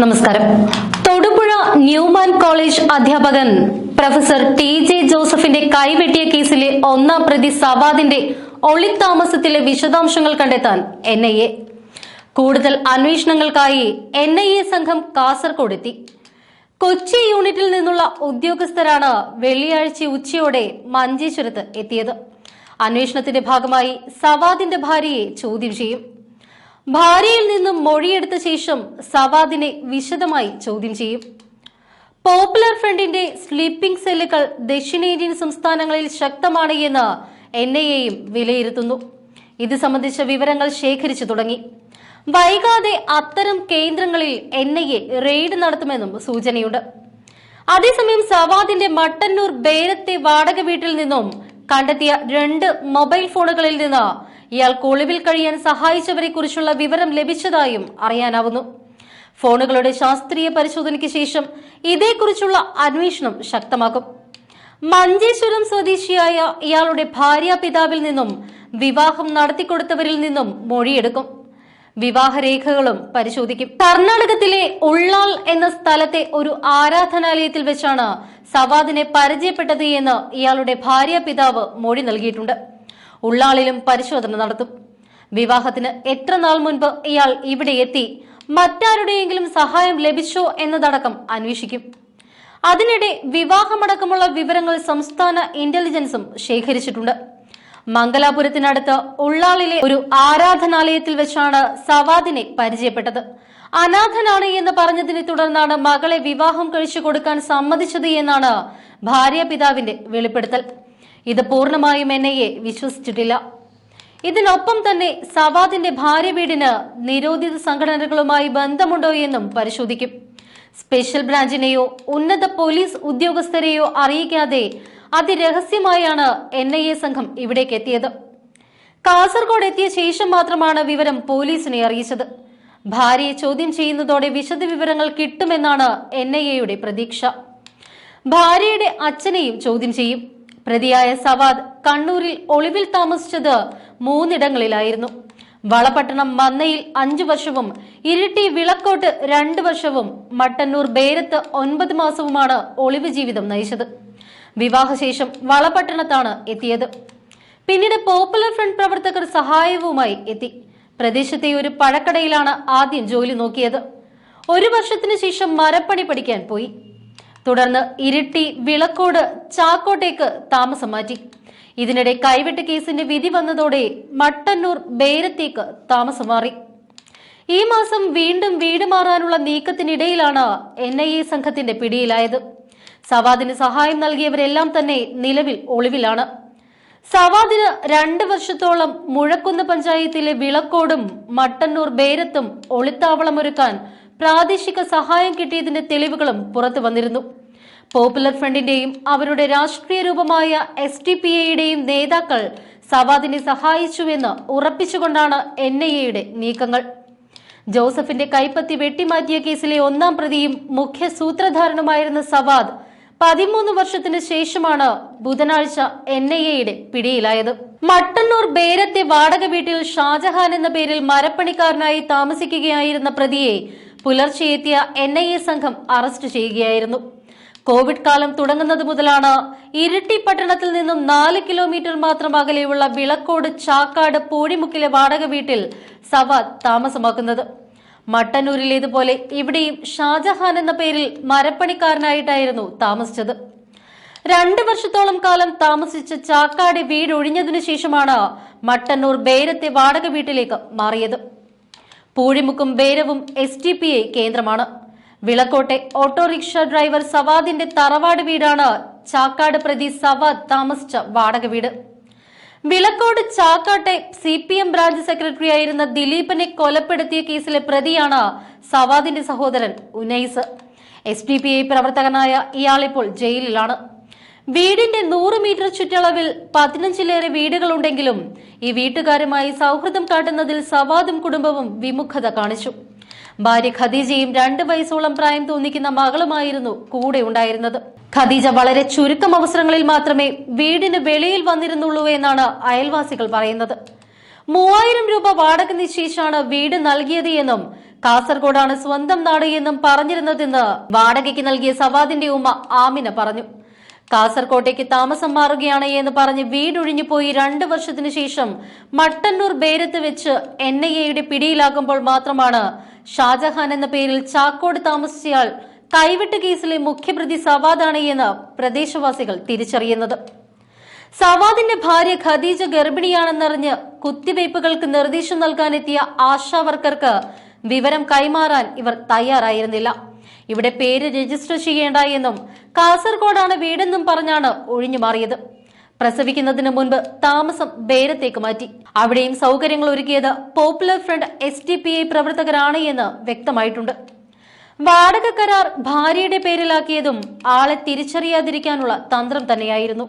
നമസ്കാരം. Thodupuzha Newman college അധ്യാപകൻ professor T J ജോസഫിന്റെ കൈവെട്ടിയ കേസിലെ ഒന്നാം പ്രതി സവാദിന്റെ ഒളിത്താമസത്തിലെ വിശദാംശങ്ങൾ കണ്ടെത്താൻ എൻ ഐ എ. കൂടുതൽ അന്വേഷണങ്ങൾക്കായി എൻ ഐ എ സംഘം കൊച്ചി യൂണിറ്റിൽ നിന്നുള്ള ഉദ്യോഗസ്ഥരാണ് വെള്ളിയാഴ്ച ഉച്ചയോടെ മഞ്ചേശ്വരത്ത് എത്തിയത്. അന്വേഷണത്തിന്റെ ഭാഗമായി സവാദിന്റെ ഭാര്യയെ ചോദ്യം ചെയ്യും. ഭാര്യയിൽ നിന്നും മൊഴിയെടുത്ത ശേഷം സവാദിനെ വിശദമായി ചോദ്യം ചെയ്യും. പോപ്പുലർ ഫ്രണ്ടിന്റെ സ്ലീപ്പിംഗ് സെല്ലുകൾ ദക്ഷിണേന്ത്യൻ സംസ്ഥാനങ്ങളിൽ ശക്തമാണ് എന്ന് എൻ ഐ എയും വിലയിരുത്തുന്നു. ഇത് സംബന്ധിച്ച വിവരങ്ങൾ ശേഖരിച്ചു തുടങ്ങി. വൈകാതെ അത്തരം കേന്ദ്രങ്ങളിൽ എൻ ഐ എ റെയ്ഡ് നടത്തുമെന്നും സൂചനയുണ്ട്. അതേസമയം സവാദിന്റെ മട്ടന്നൂർ ബേരത്തെ വാടക വീട്ടിൽ നിന്നും കണ്ടെത്തിയ രണ്ട് മൊബൈൽ ഫോണുകളിൽ നിന്ന് ഇയാൾക്ക് ഒളിവിൽ കഴിയാൻ സഹായിച്ചവരെ കുറിച്ചുള്ള വിവരം ലഭിച്ചതായും അറിയാനാവുന്നു. ഫോണുകളുടെ ശാസ്ത്രീയ പരിശോധനയ്ക്ക് ശേഷം ഇതേക്കുറിച്ചുള്ള അന്വേഷണം ശക്തമാക്കും. മഞ്ചേശ്വരം സ്വദേശിയായ ഇയാളുടെ ഭാര്യ പിതാവിൽ നിന്നും വിവാഹം നടത്തിക്കൊടുത്തവരിൽ നിന്നും മൊഴിയെടുക്കും. വിവാഹരേഖകളും പരിശോധിക്കും. കർണാടകത്തിലെ ഉള്ളാൾ എന്ന സ്ഥലത്തെ ഒരു ആരാധനാലയത്തിൽ വെച്ചാണ് സവാദിനെ പരിചയപ്പെട്ടത് എന്ന് ഇയാളുടെ ഭാര്യ പിതാവ് മൊഴി നൽകിയിട്ടുണ്ട്. ഉള്ളാളിലും പരിശോധന നടത്തും. വിവാഹത്തിന് എത്ര നാൾ മുൻപ് ഇയാൾ ഇവിടെ എത്തി മറ്റാരുടെയെങ്കിലും സഹായം ലഭിച്ചോ എന്നതടക്കം അന്വേഷിക്കും. അതിനിടെ വിവാഹമടക്കമുള്ള വിവരങ്ങൾ സംസ്ഥാന ഇന്റലിജൻസും ശേഖരിച്ചിട്ടുണ്ട്. മംഗലാപുരത്തിനടുത്ത് ഉള്ളാളിലെ ഒരു ആരാധനാലയത്തിൽ വെച്ചാണ് സവാദിനെ പരിചയപ്പെട്ടത്. അനാഥനാണ് എന്ന് പറഞ്ഞതിനെ തുടർന്നാണ് മകളെ വിവാഹം കഴിച്ചു കൊടുക്കാൻ സമ്മതിച്ചത് എന്നാണ് ഭാര്യ പിതാവിന്റെ വെളിപ്പെടുത്തൽ. ഇത് പൂർണമായും എൻ വിശ്വസിച്ചിട്ടില്ല. ഇതിനൊപ്പം തന്നെ സവാദിന്റെ ഭാര്യ വീടിന് നിരോധിത സംഘടനകളുമായി ബന്ധമുണ്ടോ എന്നും പരിശോധിക്കും. സ്പെഷ്യൽ ബ്രാഞ്ചിനെയോ ഉന്നത പോലീസ് ഉദ്യോഗസ്ഥരെയോ അറിയിക്കാതെ അതിരഹസ്യമായാണ് എൻ ഐ എ സംഘം ഇവിടേക്ക് എത്തിയത്. കാസർഗോഡ് എത്തിയ ശേഷം മാത്രമാണ് വിവരം പോലീസിനെ അറിയിച്ചത്. ഭാര്യയെ ചോദ്യം ചെയ്യുന്നതോടെ വിശദ വിവരങ്ങൾ കിട്ടുമെന്നാണ് എൻ ഐ എയുടെ പ്രതീക്ഷ. ഭാര്യയുടെ അച്ഛനെയും ചോദ്യം ചെയ്യും. പ്രതിയായ സവാദ് കണ്ണൂരിൽ ഒളിവിൽ താമസിച്ചത് മൂന്നിടങ്ങളിലായിരുന്നു. വളപട്ടണം മന്നയിൽ അഞ്ചു വർഷവും ഇരിട്ടി വിളക്കോട്ട് രണ്ട് വർഷവും മട്ടന്നൂർ ബേരത്ത് ഒൻപത് മാസവുമാണ് ഒളിവ് ജീവിതം നയിച്ചത്. വിവാഹശേഷം വളപട്ടണത്താണ് എത്തിയത്. പിന്നീട് പോപ്പുലർ ഫ്രണ്ട് പ്രവർത്തകർ സഹായവുമായി എത്തി. പ്രദേശത്തെ ഒരു പഴക്കടയിലാണ് ആദ്യം ജോലി നോക്കിയത്. ഒരു വർഷത്തിനു ശേഷം മരപ്പണി പഠിക്കാൻ പോയി. തുടർന്ന് ഇരിട്ടി വിളക്കോട് ചാക്കോട്ടേക്ക് താമസം മാറ്റി. ഇതിനിടെ കൈവെട്ട് കേസിന്റെ വിധി വന്നതോടെ മട്ടന്നൂർ ബേരത്തേക്ക് താമസം മാറി. ഈ മാസം വീണ്ടും വീട് മാറാനുള്ള നീക്കത്തിനിടയിലാണ് എൻ ഐ എ സംഘത്തിന്റെ പിടിയിലായത്. സവാദിന് സഹായം നൽകിയവരെല്ലാം തന്നെ നിലവിൽ ഒളിവിലാണ്. സവാദിന് രണ്ട് വർഷത്തോളം മുഴക്കുന്ന് പഞ്ചായത്തിലെ വിളക്കോടും മട്ടന്നൂർ ബേരത്തും ഒളിത്താവളമൊരുക്കാൻ പ്രാദേശിക സഹായം കിട്ടിയതിന്റെ തെളിവുകളും പുറത്തു വന്നിരുന്നു. പോപ്പുലർ ഫ്രണ്ടിന്റെയും അവരുടെ രാഷ്ട്രീയ രൂപമായ എസ് ടി പി എയുടെയും നേതാക്കൾ സവാദിനെ സഹായിച്ചുവെന്ന് ഉറപ്പിച്ചുകൊണ്ടാണ് എൻ ഐ എയുടെ നീക്കങ്ങൾ. ജോസഫിന്റെ കൈപ്പത്തി വെട്ടിമാറ്റിയ കേസിലെ ഒന്നാം പ്രതിയും മുഖ്യ സൂത്രധാരനുമായിരുന്ന സവാദ് പതിമൂന്ന് വർഷത്തിന് ശേഷമാണ് ബുധനാഴ്ച എൻ ഐ എയുടെ പിടിയിലായത്. മട്ടന്നൂർ ബേരത്തെ വാടക വീട്ടിൽ ഷാജഹാൻ എന്ന പേരിൽ മരപ്പണിക്കാരനായി താമസിക്കുകയായിരുന്ന പ്രതിയെ പുലർച്ചെ എത്തിയ എൻ സംഘം അറസ്റ്റ് ചെയ്യുകയായിരുന്നു. കോവിഡ് കാലം തുടങ്ങുന്നത് മുതലാണ് ഇരിട്ടി പട്ടണത്തിൽ നിന്നും നാല് കിലോമീറ്റർ മാത്രം അകലെയുള്ള വിളക്കോട് ചാക്കാട് പൂഴിമുക്കിലെ വാടക വീട്ടിൽ സവ താമസമാക്കുന്നത്. മട്ടന്നൂരിലേതുപോലെ ഇവിടെയും ഷാജഹാൻ എന്ന പേരിൽ മരപ്പണിക്കാരനായിട്ടായിരുന്നു താമസിച്ചത്. രണ്ട് വർഷത്തോളം കാലം താമസിച്ച ചാക്കാടി വീട് ഒഴിഞ്ഞതിനു ശേഷമാണ് മട്ടന്നൂർ ബേരത്തെ വാടക വീട്ടിലേക്ക് മാറിയത്. പൂഴിമുക്കും ബേരവും എസ് കേന്ദ്രമാണ്. വിളക്കോട്ടെ ഓട്ടോറിക്ഷ ഡ്രൈവർ സവാദിന്റെ തറവാട് വീടാണ് ചാക്കാട് പ്രതി സവാദ് താമസിച്ച വാടക വീട്. Vilakkode ചാക്കാട്ടെ C P M branch secretary ആയിരുന്ന ദിലീപിനെ കൊലപ്പെടുത്തിയ കേസിലെ പ്രതിയാണ് സവാദിന്റെ സഹോദരൻ Unais. S D P I പ്രവർത്തകനായ ഇയാളിപ്പോൾ ജയിലിലാണ്. വീടിന്റെ നൂറ് മീറ്റർ ചുറ്റളവിൽ പതിനഞ്ചിലേറെ വീടുകളുണ്ടെങ്കിലും ഈ വീട്ടുകാരുമായി സൗഹൃദം കാട്ടുന്നതിൽ സവാദും കുടുംബവും വിമുഖത കാണിച്ചു. ഭാര്യ ഖദീജയും രണ്ട് വയസ്സോളം പ്രായം തോന്നിക്കുന്ന മകളുമായിരുന്നു കൂടെ ഉണ്ടായിരുന്നത്. ഖദീജ വളരെ ചുരുക്കം അവസരങ്ങളിൽ മാത്രമേ വീടിന് വെളിയിൽ വന്നിരുന്നുള്ളൂ എന്നാണ് അയൽവാസികൾ പറയുന്നത്. മൂവായിരം രൂപ വാടക നിശ്ചയിച്ചാണ് വീട് നൽകിയത് എന്നും കാസർഗോഡാണ് സ്വന്തം നാട് എന്നും പറഞ്ഞിരുന്നതെന്ന് വാടകയ്ക്ക് നൽകിയ സവാദിന്റെ ഉമ്മ ആമിന പറഞ്ഞു. കാസർകോട്ടേക്ക് താമസം മാറുകയാണ് എന്ന് പറഞ്ഞ് വീടൊഴിഞ്ഞു പോയി രണ്ടു വർഷത്തിനു ശേഷം മട്ടന്നൂർ ബേരത്ത് വെച്ച് എൻ ഐ എയുടെ പിടിയിലാകുമ്പോൾ മാത്രമാണ് ഷാജഹാൻ എന്ന പേരിൽ ചാക്കോട് താമസിച്ചയാൾ കൈവിട്ട് കേസിലെ മുഖ്യപ്രതി സവാദാണ് എന്ന് പ്രദേശവാസികൾ തിരിച്ചറിയുന്നത്. സവാദിന്റെ ഭാര്യ ഖദീജ ഗർഭിണിയാണെന്നറിഞ്ഞ് കുത്തിവയ്പ്പുകൾക്ക് നിർദ്ദേശം നൽകാനെത്തിയ ആശാ വർക്കർക്ക് വിവരം കൈമാറാൻ ഇവർ തയ്യാറായിരുന്നില്ല. ഇവിടെ പേര് രജിസ്റ്റർ ചെയ്യേണ്ട എന്നും കാസർഗോഡാണ് വീടെന്നും പറഞ്ഞാണ് ഒഴിഞ്ഞു മാറിയത്. പ്രസവിക്കുന്നതിന് മുൻപ് താമസം ബേരത്തേക്ക് മാറ്റി. അവിടെയും സൗകര്യങ്ങൾ ഒരുക്കിയത് popular front S D P I പ്രവർത്തകരാണ് എന്ന് വ്യക്തമായിട്ടുണ്ട്. വാടക കരാർ ഭാര്യയുടെ പേരിലാക്കിയതും ആളെ തിരിച്ചറിയാതിരിക്കാനുള്ള തന്ത്രം തന്നെയായിരുന്നു.